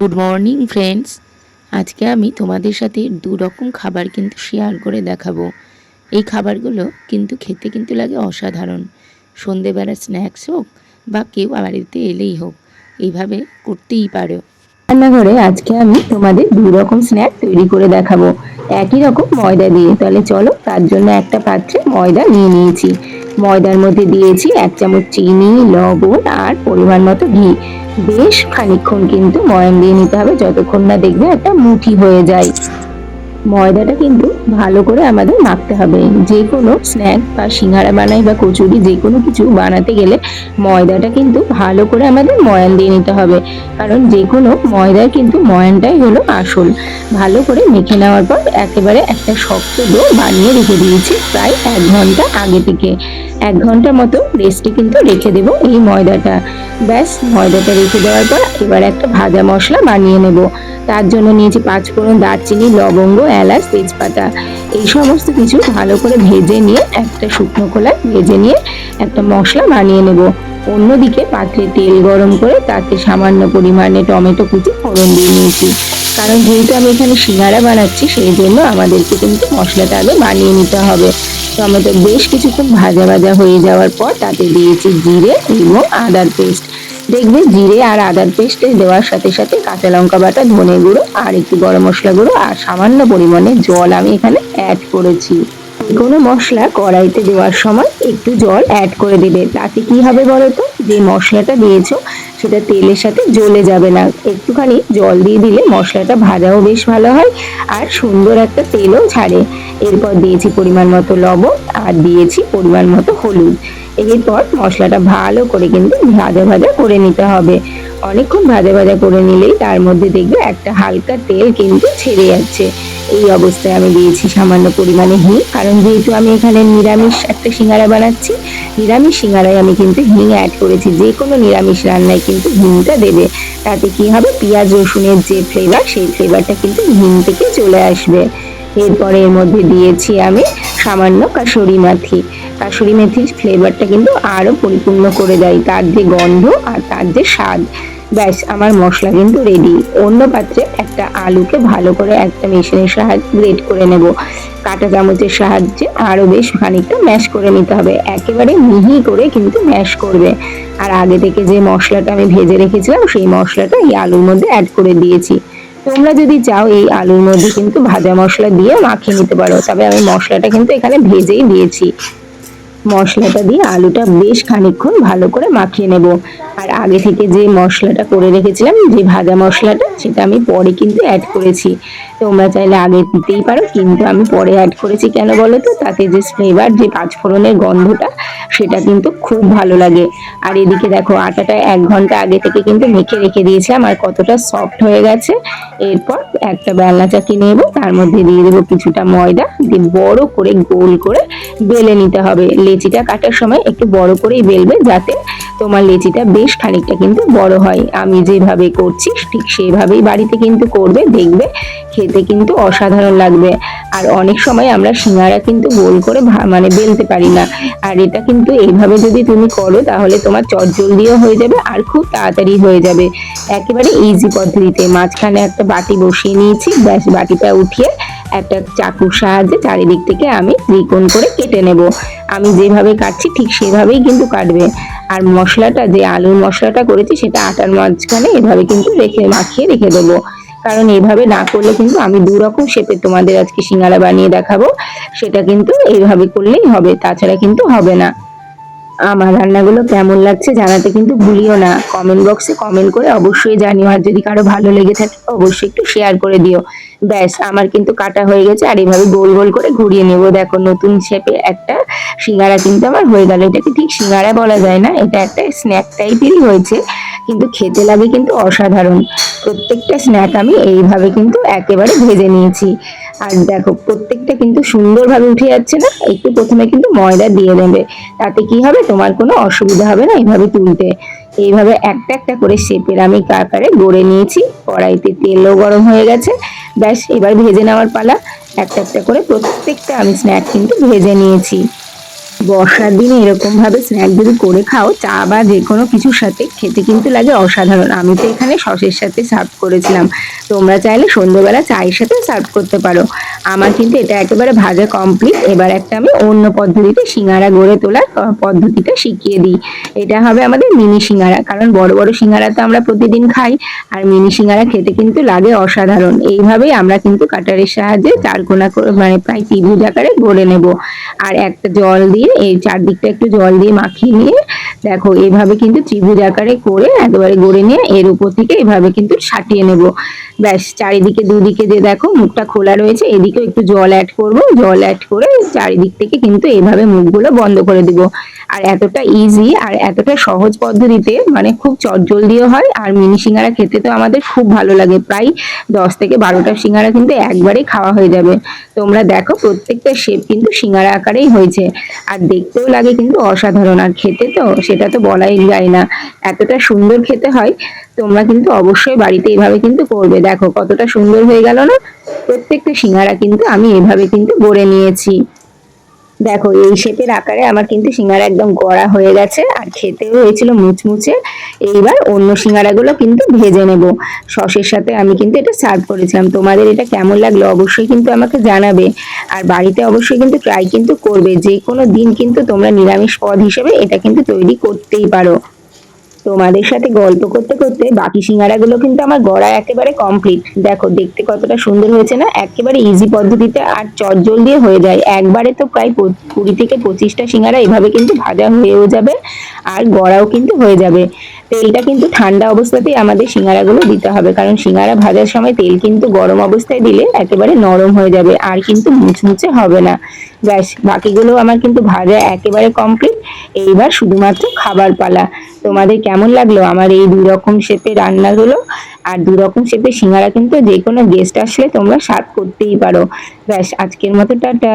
Good morning friends আজকে আমি তোমাদের সাথে দু রকম খাবার কিন্তু শেয়ার করে দেখাবো। এই খাবারগুলো কিন্তু খেতে কিন্তু লাগে অসাধারণ। সন্ধেবেলা স্ন্যাক্স হোক বা কেউ বাড়িতে এলেই হোক, এইভাবে করতেই পারো। রান্নাঘরে আজকে আমি তোমাদের দু রকম স্ন্যাক তৈরি করে দেখাবো। একই রকম ময়দা দিয়ে। তাহলে চলো তার জন্য একটা পাত্রে ময়দা নিয়ে নিয়েছি। ময়দার মধ্যে দিয়েছি এক চামচ চিনি, লবণ আর পরিমাণ মতো ঘি। বেশ খানিকক্ষণ কিন্তু ময়াম দিয়ে নিতে হবে, যতক্ষণ না দেখবে একটা মুঠি হয়ে যায়। ময়দাটা কিন্তু ভালো করে আমাদের মাখতে হবে। যে কোনো স্ন্যাক বা সিঙ্গারা বানাই বা কচুরি, যে কোনো কিছু বানাতে গেলে ময়দাটা কিন্তু ভালো করে আমাদের ময়ান দিয়ে নিতে হবে। কারণ যে কোনো ময়দার কিন্তু ময়ানটাই হলো আসল। ভালো করে মেখে নেওয়ার পর একেবারে একটা শক্ত ডো বানিয়ে রেখে দিয়েছি প্রায় এক ঘণ্টা আগে থেকে। এক ঘণ্টা মতো রেস্টে কিন্তু রেখে দেবো এই ময়দাটা। ব্যাস, ময়দাটা রেখে দেওয়ার পর এবার একটা ভাজা মশলা বানিয়ে নেব। তার জন্য নিয়েছি পাঁচফোড়ন দারচিনি, লবঙ্গ, এলাচ, তেজপাতা। এই সমস্ত কিছু ভালো করে ভেজে নিয়ে একটা শুকনো খোলায় ভেজে নিয়ে একটা মশলা বানিয়ে নেব। অন্যদিকে পাত্রে তেল গরম করে তাতে সামান্য পরিমাণে টমেটো কুচি ফোড়ন দিয়ে নিয়েছি। কারণ যেহেতু আমি এখানে সিঙ্গারা বানাচ্ছি, সেই জন্য আমাদেরকে কিন্তু মশলাটা আগে বানিয়ে নিতে হবে। টমেটো বেশ কিছুক্ষণ ভাজা ভাজা হয়ে যাওয়ার পর তাতে দিয়েছি জিরে এবং আদার পেস্ট। দেখবে জিরে আর আদার পেস্টে দেওয়ার সাথে সাথে কাঁচা লঙ্কা বাটা, ধনে গুঁড়ো আর একটু গরম মশলা গুঁড়ো আর সামান্য পরিমাণে জল আমি এখানে অ্যাড করেছি। কোনো মশলা কড়াইতে দেওয়ার সময় একটু জল অ্যাড করে দেবে। তাতে কি হবে বলো তো যে মশলাটা দিয়েছ সেটা তেলের সাথে জ্বলে যাবে না। একটুখানি জল দিয়ে দিলে মশলাটা ভাজাও বেশ ভালো হয় আর সুন্দর একটা তেলও ছাড়ে। এরপর দিয়েছি পরিমাণ মতো লবণ আর দিয়েছি পরিমাণ মতো হলুদ। এরপর মশলাটা ভালো করে কিন্তু ভাজা ভাজা করে নিতে হবে। অনেকক্ষণ ভাজা ভাজা করে নিলেই তার মধ্যে দেখবে একটা হালকা তেল কিন্তু ছেড়ে যাচ্ছে। এই অবস্থায় আমি দিয়েছি সামান্য পরিমাণে হিং। কারণ যেহেতু আমি এখানে নিরামিষ একটা সিঙ্গারা বানাচ্ছি, নিরামিষ সিঙ্গারায় আমি কিন্তু হিং অ্যাড করেছি। যে কোনো নিরামিষ রান্নায় কিন্তু হিংটা দেবে। তাতে কি হবে? পেঁয়াজ, রসুনের যে ফ্লেভার সেই ফ্লেভারটা কিন্তু হিং থেকে চলে আসবে। এরপরে এর মধ্যে দিয়েছি আমি সামান্য কাসুরি মেথি। কাসুরি মেথির ফ্লেভারটা কিন্তু আরও পরিপূর্ণ করে দেয়। তার যে গন্ধ আর তার যে স্বাদ। ব্যাস, আমার মশলা কিন্তু রেডি অন্য পাত্রে একটা আলুকে ভালো করে একটা মেশিনের সাহায্যে গ্রেট করে নেব। কাঁটা চামচের সাহায্যে আরও বেশ খানিকটা ম্যাশ করে নিতে হবে। একেবারে মিহি করে কিন্তু ম্যাশ করবে। আর আগে থেকে যে মশলাটা আমি ভেজে রেখেছিলাম, সেই মশলাটা এই আলুর মধ্যে অ্যাড করে দিয়েছি। তোমরা যদি চাও এই আলুর মধ্যে কিন্তু ভাজা মশলা দিয়ে মাখিয়ে নিতে পারো, তবে আমি মশলাটা কিন্তু এখানে ভেজেই দিয়েছি। মশলাটা দিয়ে আলুটা বেশ খানিকক্ষণ ভালো করে মাখিয়ে নেব। আর আগে থেকে যে মশলাটা করে রেখেছিলাম, যে ভাজা মশলাটা, সেটা আমি পরে কিন্তু অ্যাড করেছি। তোমরা চাইলে আগে দিতেই পারো, কিন্তু আমি পরে অ্যাড করেছি কেন বলো তো? তাতে যে ফ্লেভার যে পাঁচফোড়নের গন্ধটা, সেটা কিন্তু খুব ভালো লাগে। আর এদিকে দেখো, আটাটা এক ঘণ্টা আগে থেকে কিন্তু মেখে রেখে দিয়েছিলাম আর কতটা সফট হয়ে গেছে। এরপর একটা বেলনা চাকি নেব। তার মধ্যে দিয়ে দেবো কিছুটা ময়দা। দিয়ে বড় করে গোল করে বেলে নিতে হবে। লেচিটা কাটার সময় একটু বড় করেই বেলবে যাতে তোমার লেচিটা বেশ খানিকটা কিন্তু বড় হয়। আমি যেভাবে করছি, ঠিক সেইভাবেই বাড়িতে কিন্তু করবে, দেখবে, খেতে কিন্তু অসাধারণ লাগবে। আর অনেক সময় আমরা সিঙ্গারা কিন্তু গোল করে মানে বেলতে পারি না। আর এটা কিন্তু এইভাবে যদি তুমি করো, তাহলে তোমার চটজলদিও হয়ে যাবে আর খুব তাড়াতাড়ি হয়ে যাবে। একেবারে ইজি পদ্ধতিতে মাঝখানে একটা বাটি বসিয়ে নিয়েছি, ব্যাস বাটিটা উঠিয়ে একটা চাকুর সাহায্যে চারিদিক থেকে আমি ত্রিকোণ করে কেটে নেব। আমি যেভাবে কাটছি, ঠিক সেভাবেই কিন্তু কাটবে। আর মশলাটা, যে আলুর মশলাটা করেছি, সেটা আটার মাঝখানে এভাবে কিন্তু রেখে, মাখিয়ে রেখে দেবো। কারণ এভাবে না করলে কিন্তু আমি দু রকম শেপে তোমাদের আজকে সিঙ্গারা বানিয়ে দেখাবো। সেটা কিন্তু এইভাবে করলেই হবে, তাছাড়া কিন্তু হবে না। আমার রান্নাগুলো কেমন লাগছে জানাতে কিন্তু ভুলিও না। কমেন্ট বক্সে কমেন্ট করে অবশ্যই জানিও, আর যদি কারও ভালো লেগে থাকে অবশ্যই একটু শেয়ার করে দিও। ব্যাস, আমার কিন্তু কাটা হয়ে গেছে, আর এভাবে গোল গোল করে ঘুরিয়ে নেব। দেখো, নতুন শেপে একটা সিঙ্গারা কিন্তু আমার হয়ে গেল। এটাকে ঠিক সিঙ্গারা বলা যায় না, এটা একটা স্ন্যাক টাইপেরই হয়েছে। কিন্তু খেতে লাগে কিন্তু অসাধারণ। প্রত্যেকটা স্ন্যাক আমি এইভাবে কিন্তু একেবারে ভেজে নিয়েছি। আর দেখো, প্রত্যেকটা কিন্তু সুন্দরভাবে উঠে যাচ্ছে না। একটু প্রথমে কিন্তু ময়দা দিয়ে দেবে। তাতে কি হবে? তোমার কোনো অসুবিধা হবে না এইভাবে তুলতে। এইভাবে একটা একটা করে শেপের আমি কাকারে গড়ে নিয়েছি। কড়াইতে তেলও গরম হয়ে গেছে। ব্যাস, এবার ভেজে নেওয়ার পালা। একটা একটা করে প্রত্যেকটা আমি স্ন্যাক কিন্তু ভেজে নিয়েছি। বর্ষার দিনে এরকম ভাবে স্ন্যাক যদি করে খাও, চা বা যে কোনো কিছুর সাথে খেতে কিন্তু লাগে অসাধারণ। আমি তো এখানে সসের সাথে সার্ভ করেছিলাম। তোমরা চাইলে সন্ধ্যেবেলা চায়ের সাথে সার্ভ করতে পারো। আমার কিন্তু এটা একেবারে ভাজা কমপ্লিট এবার একটা আমি অন্য পদ্ধতিতে সিঙ্গারা গড়ে তোলার পদ্ধতিটা শিখিয়ে দিই। এটা হবে আমাদের মিনি সিঙ্গারা। কারণ বড় বড় সিঙ্গারা তো আমরা প্রতিদিন খাই, আর মিনি সিঙ্গারা খেতে কিন্তু লাগে অসাধারণ। এইভাবেই আমরা কিন্তু কাটারের সাহায্যে চারকোনা মানে প্রায় ত্রিভুজ আকারে গড়ে নেব। আর একটা জল দিয়ে এই চারদিকটা একটু জল দিয়ে মাখিয়ে নিয়ে দেখো এইভাবে কিন্তু ত্রিভুজ আকারে করে একেবারে গড়ে নিয়ে এর উপর থেকে এভাবে কিন্তু সাটিয়ে নেব। ব্যাস, চারিদিকে দুদিকে যে দেখো, মুখটা খোলা রয়েছে, এদিকেও একটু জল অ্যাড করব। জল অ্যাড করে চারিদিক থেকে কিন্তু এইভাবে মুখগুলো বন্ধ করে দিব। আর এতটা ইজি আর এতটা সহজ পদ্ধতিতে মানে খুব চটজলদিও হয়। আর মিনি সিঙ্গারা খেতে তো আমাদের খুব ভালো লাগে। প্রায় দশ থেকে বারোটা সিঙ্গারা কিন্তু একবারেই খাওয়া হয়ে যাবে। তোমরা দেখো, প্রত্যেকটা শেপ কিন্তু সিঙ্গারা আকারেই হয়েছে। আর দেখতেও লাগে কিন্তু অসাধারণ। আর খেতে তো সেটা তো বলাই যায় না। এতটা সুন্দর খেতে হয়, তোমরা কিন্তু অবশ্যই বাড়িতে এভাবে কিন্তু করবে। দেখো কতটা সুন্দর হয়ে গেল না? প্রত্যেকটা সিঙ্গারা কিন্তু আমি এভাবে কিন্তু গড়ে নিয়েছি। দেখো, এই শেপের আকারে আমার কিন্তু সিঙ্গারা একদম গড়া হয়ে গেছে আর খেতেও হয়েছিল মুচমুচে। এইবার অন্য সিঙ্গারাগুলো কিন্তু ভেজে নেব। সসের সাথে আমি কিন্তু এটা সার্ভ করেছিলাম। তোমাদের এটা কেমন লাগল অবশ্যই কিন্তু আমাকে জানাবে। আর বাড়িতে অবশ্যই কিন্তু ট্রাই কিন্তু করবে। যে কোনো দিন কিন্তু তোমরা নিরামিষ পদ হিসেবে এটা কিন্তু তৈরি করতেই পারো। তোমাদের সাথে গল্প করতে করতে বাকি সিঙ্গারাগুলো কিন্তু আমার গড়া একেবারে কমপ্লিট দেখো, দেখতে কতটা সুন্দর হয়েছে না? একেবারে ইজি পদ্ধতিতে আর চটজল দিয়ে হয়ে যায়। একবারে তো প্রায় কুড়ি থেকে পঁচিশটা সিঙ্গারা এভাবে কিন্তু ভাজা হয়েও যাবে আর গড়াও কিন্তু হয়ে যাবে। তেলটা কিন্তু ঠান্ডা অবস্থাতেই আমাদের সিঙ্গারাগুলো দিতে হবে। কারণ সিঙ্গারা ভাজার সময় তেল কিন্তু গরম অবস্থায় দিলে একেবারে নরম হয়ে যাবে, আর কিন্তু মুচমুচে হবে না। ব্যাস, বাকিগুলো আমার কিন্তু ভাজা একেবারে কমপ্লিট এইবার শুধুমাত্র খাবার পালা। তোমাদের কেমন লাগল? আমার এই দুই রকম শেপে রান্নাগুলো আর দু রকম শেপে সিঙ্গারা কিন্তু যে কোনো গেস্ট আসলে তোমরা স্বাদ করতেই পারো। ব্যাস, আজকের মতো টাটা।